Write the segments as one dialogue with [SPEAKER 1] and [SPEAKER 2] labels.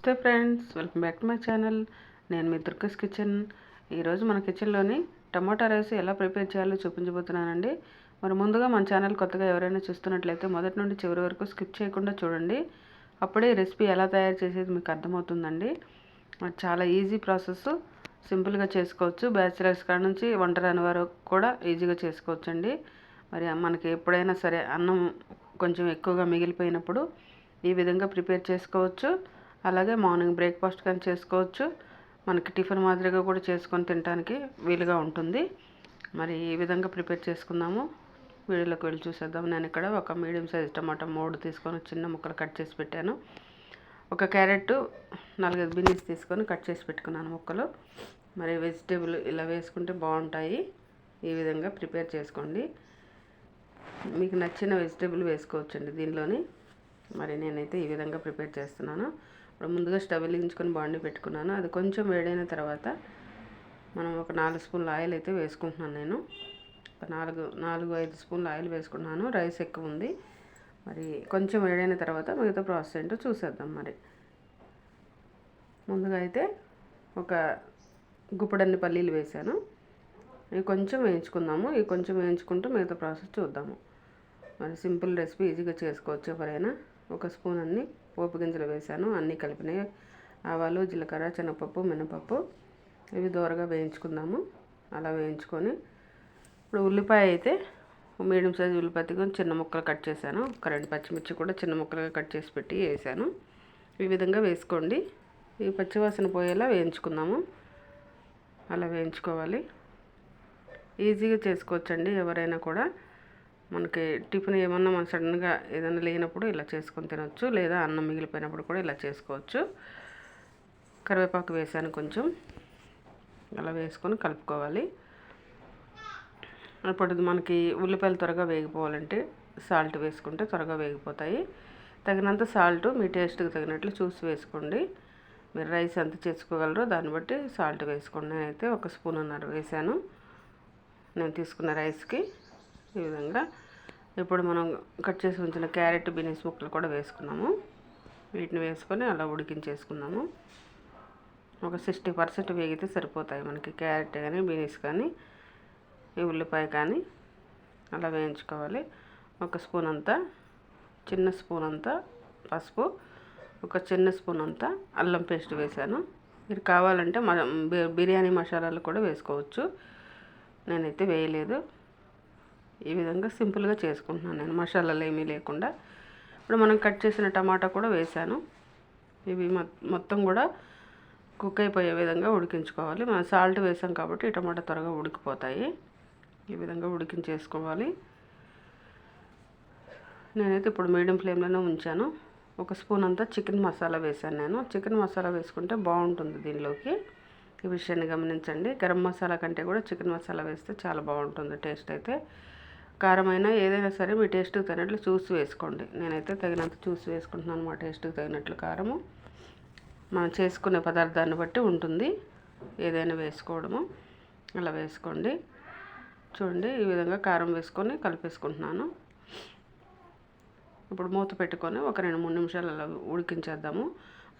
[SPEAKER 1] నమస్తే friends welcome back to my channel. నేను మీ దుర్గస్ కిచెన్. ఈరోజు మన కిచెన్లోని టమాటా రైస్ ఎలా ప్రిపేర్ చేయాలో చూపించబోతున్నానండి. మరి ముందుగా మన ఛానల్ కొత్తగా ఎవరైనా చూస్తున్నట్లయితే మొదటి నుండి చివరి వరకు స్కిప్ చేయకుండా చూడండి. అప్పుడే రెసిపీ ఎలా తయారు చేసేది మీకు అర్థమవుతుందండి. మరి చాలా ఈజీ ప్రాసెస్. సింపుల్గా చేసుకోవచ్చు. బ్యాచిలర్స్ కాడ నుంచి వంట రాని వారు కూడా ఈజీగా చేసుకోవచ్చండి. మరి మనకి ఎప్పుడైనా సరే అన్నం కొంచెం ఎక్కువగా మిగిలిపోయినప్పుడు ఈ విధంగా ప్రిపేర్ చేసుకోవచ్చు. అలాగే మార్నింగ్ బ్రేక్ఫాస్ట్ కానీ చేసుకోవచ్చు. మనకి టిఫిన్ మాదిరిగా కూడా చేసుకొని తినడానికి వీలుగా ఉంటుంది. మరి ఈ విధంగా ప్రిపేర్ చేసుకుందాము. వీడియోలోకి వెళ్ళి చూసేద్దాం. నేను ఇక్కడ ఒక మీడియం సైజ్ టమాటా మూడు తీసుకొని చిన్న ముక్కలు కట్ చేసి పెట్టాను. ఒక క్యారెట్ నాలుగైదు బిన్నీస్ తీసుకొని కట్ చేసి పెట్టుకున్నాను ముక్కలు. మరి వెజిటేబుల్ ఇలా వేసుకుంటే బాగుంటాయి. ఈ విధంగా ప్రిపేర్ చేసుకోండి. మీకు నచ్చిన వెజిటేబుల్ వేసుకోవచ్చండి దీనిలోని. మరి నేనైతే ఈ విధంగా ప్రిపేర్ చేస్తున్నాను. ఇప్పుడు ముందుగా స్టవ్ వెలిగించుకొని బాండి పెట్టుకున్నాను. అది కొంచెం వేడైన తర్వాత మనం ఒక నాలుగు స్పూన్ల ఆయిల్ అయితే వేసుకుంటున్నాను నేను. ఒక నాలుగు నాలుగు ఐదు స్పూన్ల ఆయిల్ వేసుకున్నాను. రైస్ ఎక్కువ ఉంది. మరి కొంచెం వేడైన తర్వాత మిగతా ప్రాసెస్ ఏంటో చూసేద్దాం మరి. ముందుగా అయితే ఒక గుప్పడన్ని పల్లీలు వేసాను ఇవి కొంచెం వేయించుకుందాము. ఇవి కొంచెం వేయించుకుంటూ మిగతా ప్రాసెస్ చూద్దాము. మరి సింపుల్ రెసిపీ ఈజీగా చేసుకోవచ్చు ఎవరైనా. ఒక స్పూన్ అన్ని పోపు గింజలు వేసాను అన్నీ కలిపినాయి ఆవాలు జీలకర్ర శనగపప్పు మినపప్పు ఇవి దూరగా వేయించుకుందాము. అలా వేయించుకొని ఇప్పుడు ఉల్లిపాయ అయితే మీడియం సైజు ఉల్లిపాయ చిన్న ముక్కలు కట్ చేశాను. ఒక రెండు పచ్చిమిర్చి కూడా చిన్న ముక్కలుగా కట్ చేసి పెట్టి వేసాను ఈ విధంగా వేసుకోండి. ఈ పచ్చివాసన పోయేలా వేయించుకుందాము. అలా వేయించుకోవాలి. ఈజీగా చేసుకోవచ్చండి ఎవరైనా కూడా. మనకి టిఫిన్ ఏమన్నా మన సడన్గా ఏదైనా లేనప్పుడు ఇలా చేసుకొని తినవచ్చు లేదా అన్నం మిగిలిపోయినప్పుడు కూడా ఇలా చేసుకోవచ్చు. కరివేపాకు వేసాను కొంచెం. అలా వేసుకొని కలుపుకోవాలి. అప్పుడు మనకి ఉల్లిపాయలు త్వరగా వేగిపోవాలంటే సాల్ట్ వేసుకుంటే త్వరగా వేగిపోతాయి. తగినంత సాల్ట్ మీ టేస్ట్కి తగినట్లు చూసి వేసుకోండి. మీరు రైస్ ఎంత చేసుకోగలరో దాన్ని బట్టి సాల్ట్ వేసుకోండి. నేనైతే ఒక స్పూన్ అన్నర వేసాను. నేను తీసుకున్న రైస్కి ఈ విధంగా ఇప్పుడు మనం కట్ చేసి ఉంచిన క్యారెట్ బీనీస్ ముక్కలు కూడా వేసుకున్నాము. వీటిని వేసుకొని అలా ఉడికించేసుకున్నాము. ఒక సిక్స్టీ పర్సెంట్ వేగితే సరిపోతాయి మనకి క్యారెట్ కానీ బీనీస్ కానీ ఈ ఉల్లిపాయ కానీ. అలా వేయించుకోవాలి. ఒక స్పూన్ అంతా చిన్న స్పూన్ అంతా పసుపు ఒక చిన్న స్పూన్ అంతా అల్లం పేస్ట్ వేసాను మీరు కావాలంటే బిర్యానీ మసాలాలు కూడా వేసుకోవచ్చు. నేనైతే వేయలేదు. ఈ విధంగా సింపుల్గా చేసుకుంటున్నాను నేను. మసాలాలు ఏమీ లేకుండా. ఇప్పుడు మనం కట్ చేసిన టమాటా కూడా వేసాను. ఇవి మొత్తం కూడా కుక్ అయిపోయే విధంగా ఉడికించుకోవాలి. మనం సాల్ట్ వేసాం కాబట్టి ఈ టమాటా త్వరగా ఉడికిపోతాయి. ఈ విధంగా ఉడికించేసుకోవాలి. నేనైతే ఇప్పుడు మీడియం ఫ్లేమ్లోనే ఉంచాను. ఒక స్పూన్ అంతా చికెన్ మసాలా వేసాను నేను. చికెన్ మసాలా వేసుకుంటే బాగుంటుంది దీనిలోకి. ఈ విషయాన్ని గమనించండి. గరం మసాలా కంటే కూడా చికెన్ మసాలా వేస్తే చాలా బాగుంటుంది టేస్ట్ అయితే. కారమైన ఏదైనా సరే మీ టేస్ట్కి తగినట్లు చూసి వేసుకోండి. నేనైతే తగినంత చూసి వేసుకుంటున్నాను మా టేస్ట్కి తగినట్లు కారము. మనం చేసుకునే పదార్థాన్ని బట్టి ఉంటుంది. ఏదైనా వేసుకోవడము. అలా వేసుకోండి. చూడండి ఈ విధంగా కారం వేసుకొని కలిపేసుకుంటున్నాను. ఇప్పుడు మూత పెట్టుకొని ఒక రెండు మూడు నిమిషాలు అలా ఉడికించేద్దాము.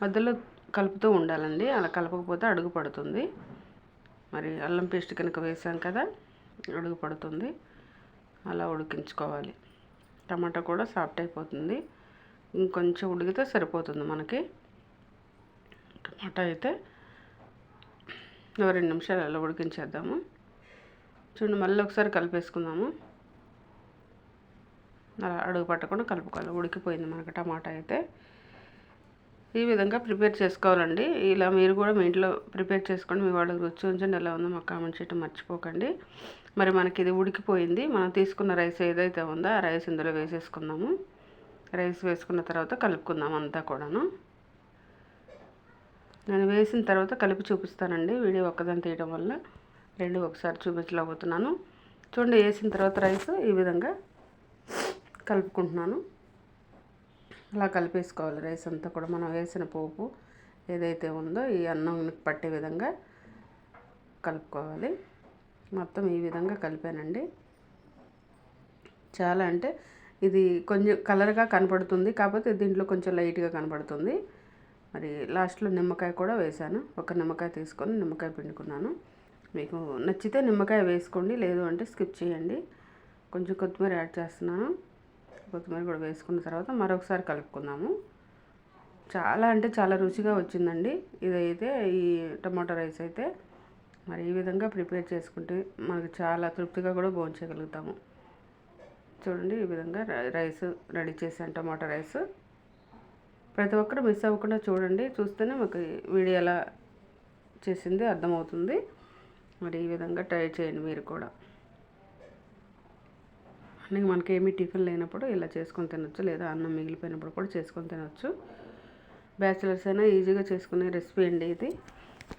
[SPEAKER 1] మధ్యలో కలుపుతూ ఉండాలండి. అలా కలపకపోతే అడుగు పడుతుంది. మరి అల్లం పేస్ట్ కనుక వేసాం కదా అడుగు పడుతుంది. అలా ఉడికించుకోవాలి. టమాటా కూడా సాఫ్ట్ అయిపోతుంది. ఇంకొంచెం ఉడికితే సరిపోతుంది మనకి. టమాటా అయితే రెండు నిమిషాలు అలా ఉడికించేద్దాము. చూడండి మళ్ళీ ఒకసారి కలిపేసుకుందాము. అలా అడుగు పట్టకుండా కలుపుకోవాలి. ఉడికిపోయింది మనకి టమాటా అయితే. ఈ విధంగా ప్రిపేర్ చేసుకోవాలండి. ఇలా మీరు కూడా మీ ఇంట్లో ప్రిపేర్ చేసుకోండి. మీ వాళ్ళకి రుచి ఉంచండి. ఎలా ఉందో మాకు కామెంట్ చేయటం మర్చిపోకండి. మరి మనకి ఇది ఉడికిపోయింది. మనం తీసుకున్న రైస్ ఏదైతే ఉందో ఆ రైస్ ఇందులో వేసేసుకుందాము. రైస్ వేసుకున్న తర్వాత కలుపుకుందాం అంతా కూడాను. నేను వేసిన తర్వాత కలిపి చూపిస్తానండి. వీడియో ఒక్కదాన్ని తీయడం వల్ల రెండు ఒకసారి చూపించలేకపోతున్నాను. చూడండి వేసిన తర్వాత రైస్ ఈ విధంగా కలుపుకుంటున్నాను. అలా కలిపేసుకోవాలి రైస్ అంతా కూడా. మనం వేసిన పోపు ఏదైతే ఉందో ఈ అన్నం పట్టే విధంగా కలుపుకోవాలి. మొత్తం ఈ విధంగా కలిపానండి. చాలా అంటే ఇది కొంచెం కలర్గా కనపడుతుంది. కాకపోతే దీంట్లో కొంచెం లైట్గా కనపడుతుంది. మరి లాస్ట్లో నిమ్మకాయ కూడా వేశాను. ఒక నిమ్మకాయ తీసుకొని నిమ్మకాయ పిండుకున్నాను. మీకు నచ్చితే నిమ్మకాయ వేసుకోండి లేదు అంటే స్కిప్ చేయండి. కొంచెం కొత్తిమీర యాడ్ చేస్తున్నాను. కొత్తిమీర కూడా వేసుకున్న తర్వాత మరొకసారి కలుపుకుందాము. చాలా అంటే చాలా రుచిగా వచ్చిందండి. ఇదైతే ఈ టమాటో రైస్ అయితే మరి ఈ విధంగా ప్రిపేర్ చేసుకుంటే మనకు చాలా తృప్తిగా కూడా భోంచగలుగుతాము చూడండి ఈ విధంగా రైస్ రెడీ చేశాను టమాటా రైస్. ప్రతి ఒక్కరు మిస్ అవ్వకుండా చూడండి చూస్తేనే మాకు వీడియో ఎలా చేసింది అర్థమవుతుంది. మరి ఈ విధంగా ట్రై చేయండి మీరు కూడా. అంటే మనకి ఏమీ టిఫిన్ లేనప్పుడు ఇలా చేసుకొని తినొచ్చు లేదా అన్నం మిగిలిపోయినప్పుడు కూడా చేసుకొని తినొచ్చు. బ్యాచిలర్స్ అయినా ఈజీగా చేసుకునే రెసిపీ అండి ఇది.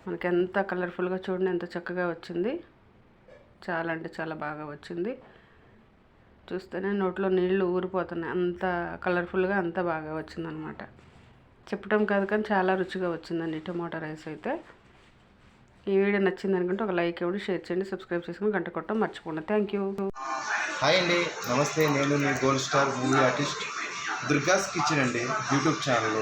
[SPEAKER 1] మనకి ఎంత కలర్ఫుల్గా చూడండి ఎంత చక్కగా వచ్చింది. చాలా అంటే చాలా బాగా వచ్చింది. చూస్తేనే నోట్లో నీళ్ళు ఊరిపోతున్నాయి. అంత కలర్ఫుల్గా అంత బాగా వచ్చిందనమాట. చెప్పడం కాదు కానీ చాలా రుచిగా వచ్చిందండి టొమాటో రైస్ అయితే. ఈ వీడియో నచ్చింది అనుకుంటే ఒక లైక్ ఇవ్వండి షేర్ చేయండి సబ్స్క్రైబ్ చేసుకుని గంట కొట్టడం మర్చిపోండి. Thank you.
[SPEAKER 2] హాయ్ అండి. నమస్తే. నేను మీ gold star movie artist Durga's kitchen అండి. YouTube channel.